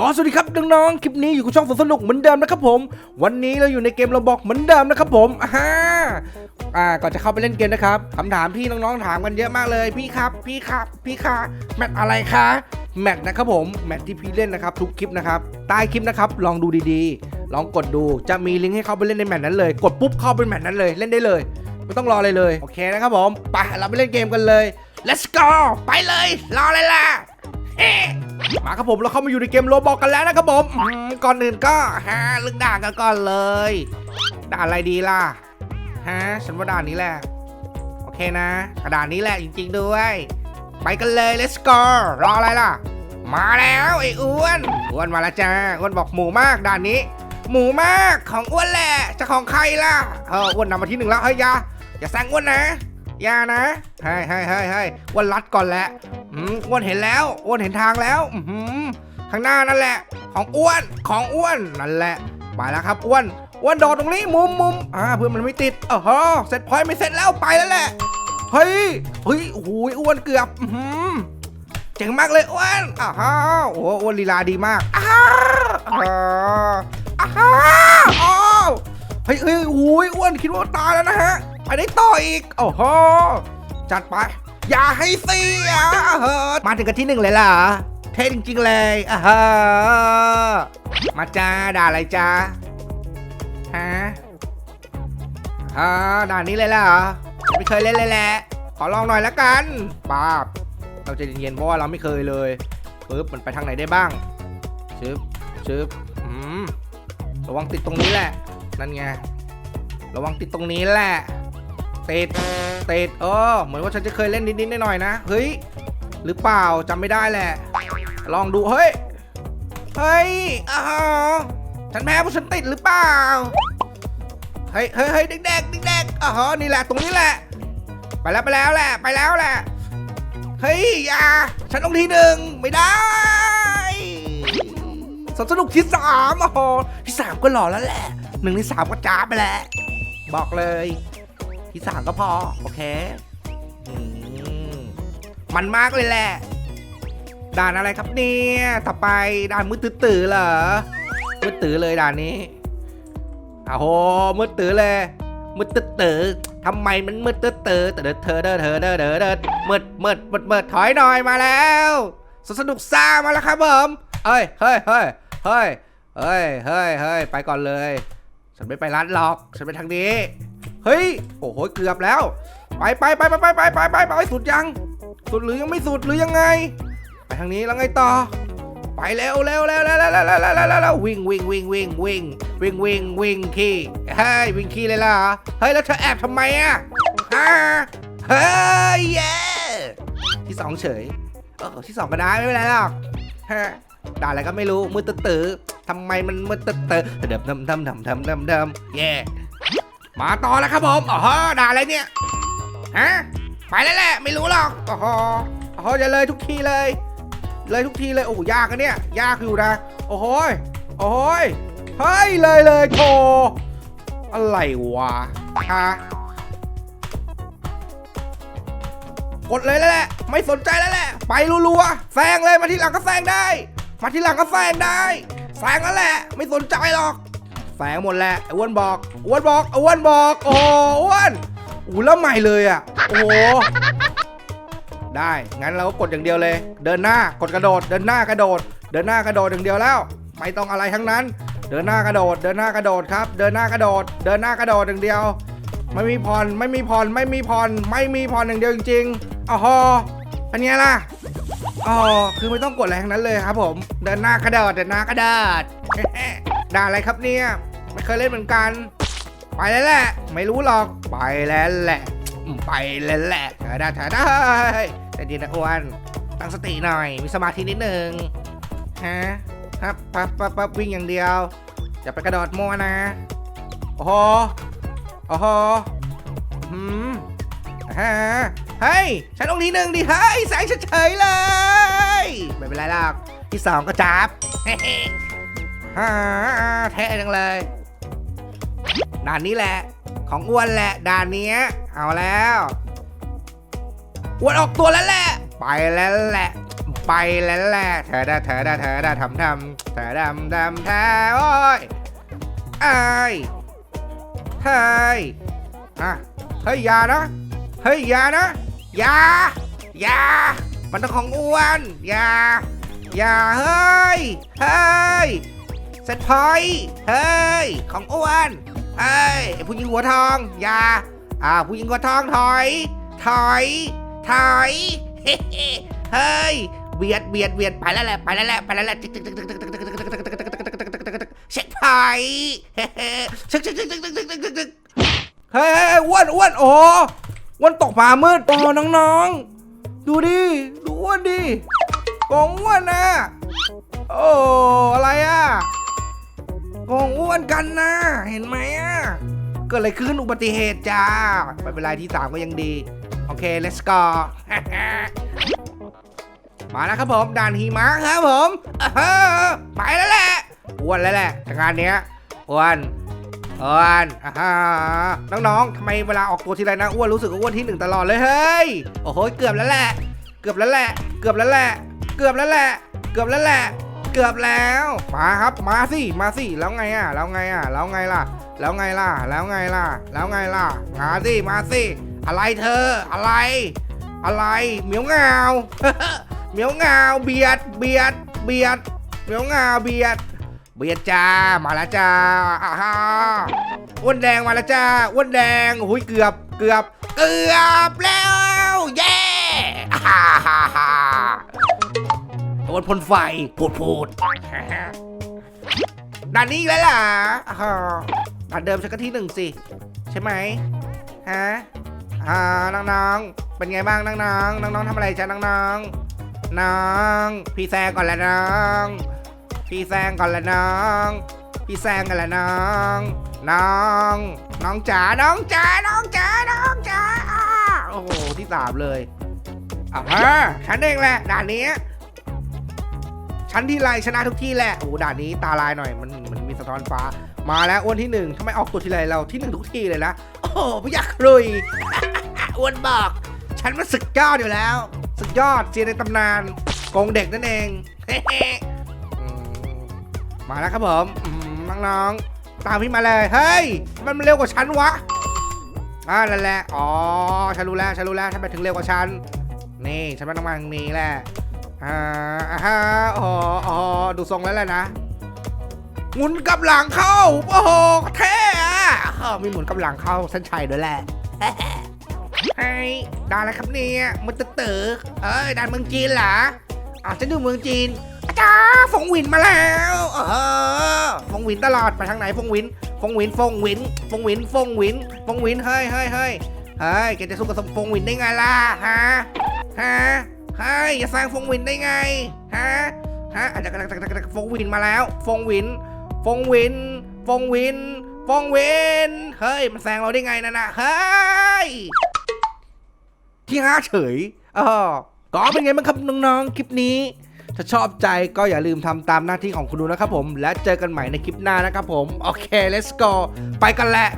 ก็สวัสดีครับน้องๆ คลิปนี้อยู่กับช่องสนสนุกเหมือนเดิมนะครับผม วันนี้เราอยู่ในเกมเราบอกเหมือนเดิมนะครับผมอ่าอ่า ก่อนจะเข้าไปเล่นเกมนะครับคำถามที่น้องๆ ถามกันเยอะมากเลย พี่ครับ พี่ครับ พี่คะแมตอะไรคะ แมตนะครับผม แมตที่พี่เล่นนะครับทุกคลิปนะครับ ใต้คลิปนะครับ ลองดูดีๆ ลองกดดู จะมีลิงก์ให้เข้าไปเล่นในแมตนั้นเลย กดปุ๊บเข้าไปแมตนั้นเลย เล่นได้เลย ไม่ต้องรออะไรเลย โอเคนะครับผม ไป เราไปเล่นเกมกันเลย let's go ไปเลย รออะไรล่ะ มาครับผมเราเข้ามาอยู่ในเกมโรบอกกันแล้วนะครับผมก่อนอื่นก็ฮะลึกด่านกันก่อนเลย ด่านอะไรดีล่ะฮะฉันว่าด่านนี้แหละโอเคนะ กระดานนี้แหละจริง ๆด้วย ไปกันเลย let's go รออะไรล่ะ มาแล้วไอ้อ้วนอ้วนมาแล้วจ้าอ้วนบอกหมูมากด่านนี้ หมูมากของอ้วนแหละจะของใครล่ะเอออ้วนนำมาที่หนึ่งแล้วเฮ้ยยาอย่าแซงอ้วนนะอย่านะเฮ้ยเฮ้ยเฮ้ยเฮ้ยอ้วนรัดก่อนแหละ อ้วนเห็นแล้วอ้วนเห็นทางแล้วอืข้างหน้านั่นแหละ ของอ้วนของอ้วนนั่นแหละไปแล้วครับอ้วนอ้วนโดดตรงนี้มุมมุมอ่าเพื่อนมันไม่ติดเออฮะเสร็จพอยไม่เสร็จแล้วไปแล้วแหละเฮ้ยเฮ้ยโอ้โหอ้วนเกือบอืเจ๋งมากเลยอ้วนอ้าวโอ้อ้วนลีลาดีมากอ้าวอ้าวอ้าวอ้าวเฮ้ยเฮ้ยโอ้ยอ้วนคิดว่าตายแล้วนะฮะไปได้ต่ออีกโอ้โหจัดไป อย่าให้เสียมาถึงกันที่หนึ่งเลยล่ะเท่จริงๆเลยอะฮะมาจ้าด่าอะไรจ้าฮะอ่าด่านนี้เลยล่ะไม่เคยเล่นเลยแหละขอลองหน่อยละกันป้าบเราจะเย็นๆเพราะว่าเราไม่เคยเลยปึ๊บมันไปทางไหนได้บ้างชึบชึบอืมระวังติดตรงนี้แหละ นั่นไงระวังติดตรงนี้แหละ ติดติดเออเหมือนว่าฉันจะเคยเล่นนิดๆหน่อยๆนะ เฮ้ย หรือเปล่าจำไม่ได้แหละ ลองดูเฮ้ย เฮ้ยอ้าวฉันแพ้เพราะฉันติดหรือเปล่า เฮ้ยเฮ้ยเฮ้ยเด็กๆเด็กๆอ๋อนี่แหละตรงนี้แหละ ไปแล้วไปแล้วแหละไปแล้วแหละ เฮ้ยอย่าฉันต้องทีหนึ่งไม่ได้สนสนุกที่สามอ้โหที่สามก็หล่อแล้วแหละหนึ่งในสามก็จ้าไปแล้วบอกเลย ที่สามก็พอ โอเคอืมมันมากเลยแหละ ด่านอะไรครับเนี่ยต่อไปด่านมืดตื้อเหรอมืดตื้อเลยด่านนี้อ้โหมืดตื้อเลยมืดตื้อทำไมมันมืดตื้อๆเตอเดอเธอเดอเธอเดอเดอเดอมืดมืดมืดมืดถอยหน่อยมาแล้วสนุกซ่ามาแล้วครับผมเฮ้ยเฮ้ยเฮ้ยเฮ้ยเฮ้ยเฮ้ยเฮ้ยไปก่อนเลย ฉันไม่ไปร้านหรอก ฉันไปทางนี้ เฮ้ย โอ้โห เกือบแล้ว ไปไปไปไปไปไปไปไปไปสุดยัง สุดหรือยังไม่สุดหรือยังไง ไปทางนี้แล้วไงต่อ ไปเร็วเร็วเร็วเร็วเร็วเร็วเร็วเร็วเร็วเร็ววิ่งวิ่งวิ่งวิ่งวิ่งวิ่งวิ่งวิ่งขี่เฮ้ยวิ่งขี่เลยล่ะเฮ้ยแล้วเธอแอบทำไมอะฮะเฮ้ยเย้ที่สองเฉยเออที่สองก็ได้ไม่เป็นไรหรอกฮะด่าอะไรก็ไม่รู้มือตื้อทำไมมันมือตื้อเดิมดิมดิมดิมดิมดิมดิมเย่ มาต่อแล้วครับผมอ๋อด่าอะไรเนี่ยฮะไปแล้วแหละไม่รู้หรอกอ๋ออ๋อจะเลยทุกทีเลย เลยทุกทีเลยโอ้โหยากอะเนี่ย ยากอยู่นะโอ้โหยโอ้โหยเฮ้ยเลยเลยโถอะไรวะฮะกดเลยแล้วแหละ ไม่สนใจแล้วแหละ ไปรัวๆแซงเลยมาที่หลังก็แซงได้ มาที่หลังก็แซงได้แซงแล้วแหละ ไม่สนใจหรอก แซงหมดแหละอ้วนบอกอ้วนบอกอ้วนบอก โอ้อ้วนอู้แล้วใหม่เลยอะ โอ้ได้ งั้นเราก็กดอย่างเดียวเลย เดินหน้ากดกระโดด เดินหน้ากระโดด เดินหน้ากระโดดอย่างเดียวแล้ว ไม่ต้องอะไรทั้งนั้น เดินหน้ากระโดด เดินหน้ากระโดดครับ เดินหน้ากระโดด เดินหน้ากระโดดอย่างเดียว ไม่มีผ่อนไม่มีผ่อนไม่มีผ่อนไม่มีผ่อนอย่างเดียวจริงๆอ๋อเป็นไงล่ะอ๋อคือไม่ต้องกดอะไรทั้งนั้นเลยครับผม เดินหน้ากระโดด เดินหน้ากระโดดด่าอะไรครับเนี่ย ไม่เคยเล่นเหมือนกัน ไปแล้วแหละ ไม่รู้หรอก ไปแล้วแหละอืมไปแล้วแหละเธอได้เธอได้แต่ดีนะอ้วน ตั้งสติหน่อย มีสมาธินิดนึง ฮะครับปั๊บปั๊บปั๊บวิ่งอย่างเดียวอย่าไปกระโดดมั่วนะ โอ้โห โอ้โหหืมฮะเฮ้ย ฉันต้องที่หนึ่งดิ เฮ้ยแสงเฉยๆเลย ไม่เป็นไรหรอก ที่สองก็จับฮ่าแท้จังเลย ด่านนี้แหละ ของอ้วนแหละด่านเนี้ยเอาแล้วอ้วนออกตัวแล้วแหละ ไปแล้วแหละ ไปแล้วแหละเธอไดาเธอไดาเธอไดาทำทำเธอดำดำแท้โอ้ยไอ้ยเฮ้ยอะเฮ้ยยานะเฮ้ยยานะยายามันต้องของอ้วนยาอย่าเฮ้ย เฮ้ยเซ็ตพอยเฮ้ย ของอ้วน เฮ้ยผู้หญิงหัวทองอย่าอ่าผู้หญิงหัวทองถอย ถอย ถอยเฮ้ยเบียดเบียดเบียดไปแล้วแหละไปแล้วแหละไปแล้วแหละเช็คพอยเฮ้เช็คเช็คเช็คเช็คเช็คเช็คเช็คเฮ้ยอ้วนอ้วนโอ้อ้วนตกปลามืดโอ้น้องๆ ดูดิดูอ้วนดิกองอ้วนนะโอ้อะไรอะ กองอ้วนกันนะ เห็นไหมอะ เกิดอะไรขึ้นอุบัติเหตุจ้า ไม่เป็นไรที่สามก็ยังดี โอเค let's go มาแล้วครับผมด่านหิมะครับผมไปแล้วแหละอ้วนแล้วแหละแต่งานเนี้ยอ้วนอ้วนน้องๆทำไมเวลาออกตัวทีไรนะอ้วนรู้สึกว่าอ้วนที่หนึ่งตลอดเลยเฮ้ยโอ้โหเกือบแล้วแหละ เกือบแล้วแหละ เกือบแล้วแหละ เกือบแล้วแหละ เกือบแล้วแหละ เกือบแล้ว มาครับมาสิมาสิแล้วไงอะแล้วไงอะแล้วไงล่ะ แล้วไงล่ะ แล้วไงล่ะ แล้วไงล่ะมาสิมาสิอะไรเธอ อะไร อะไรเหมียวเงาเหมียวเงาเบียดเบียดเบียดเหมียวเงาเบียด เบียดจ้ามาแล้วจ้าอ่าฮะอ้วนแดงมาแล้วจ้าอ้วนแดงโอ้ยเกือบเกือบ เกือบแล้ว เย้อ่าฮ่าฮ่า ฮ่าอ้วนพ่นไฟพูดพูดด่านนี้อีกแล้วล่ะอ่าด่านเดิมฉันก็ที่หนึ่งสิ ใช่ไหมฮะอ่าน้องๆ เป็นไงบ้างน้องๆ น้องๆทำอะไรจ้ะน้องๆ น้อง พี่แซงก่อนละน้อง พี่แซงก่อนละน้อง พี่แซงกันละน้อง น้อง น้องจ๋า น้องจ๋า น้องจ๋า น้องจ๋า โอ้โห ที่สามเลยอ่าฮะฉันเองแหละด่านนี้ ชั้นที่ไรชนะทุกที่แหละโอ้ด่านนี้ตาลายหน่อยมันมันมีสะท้อนฟ้า มาแล้วอ้วนที่หนึ่งทำไมออกตัวทีไรเราที่หนึ่งทุกที่เลยนะโอ้ไม่อยากรุยอ้วนบอก ฉันมันสุดยอดอยู่แล้ว สุดยอดเซียนในตำนานโกงเด็กนั่นเองมาแล้วครับผมน้องๆตามพี่มาเลยเฮ้ยมันเร็วกว่าฉันวะอ่านั่นแหละอ๋อฉันรู้แล้วฉันรู้แล้วทำไมถึงเร็วกว่าฉันนี่ฉันมาต้องมาทางนี้แหละ อ่าอ่าฮะอ๋ออ๋อดูทรงแล้วแหละนะหมุนกับหลังเข้า โอ้โหเท่อะมีหมุนกับหลังเข้าเส้นชัยด้วยแหละเฮ้ยด่านอะไรครับเนี่ยมันตะเต๋อเอ้ยด่านเมืองจีนเหรออะฉันดูเมืองจีนอาจารย์ฟงหวินมาแล้วเออฟงหวินตลอดไปทางไหนฟงหวิน ฟงหวินฟงหวิน ฟงหวินฟงหวิน ฟงหวินเฮ้ยเฮ้ยเฮ้ยเฮ้ยแกจะสู้กับฟงหวินได้ไงล่ะฮะฮะ เฮ้ยอย่าสร้างฟงวินได้ไง ฮะ ฮะอาจจะกำลังฟงวินมาแล้ว ฟงวิน ฟงวิน ฟงวิน ฟงวิน เฮ้ย มันแซงเราได้ไงนั่นน่ะเฮ้ยที่ห้าเฉยอ๋อก็เป็นไงบ้างครับน้องๆ คลิปนี้ ถ้าชอบใจก็อย่าลืมทำตามหน้าที่ของคุณดูนะครับผม และเจอกันใหม่ในคลิปหน้านะครับผม โอเค let's go ไปกันแหละ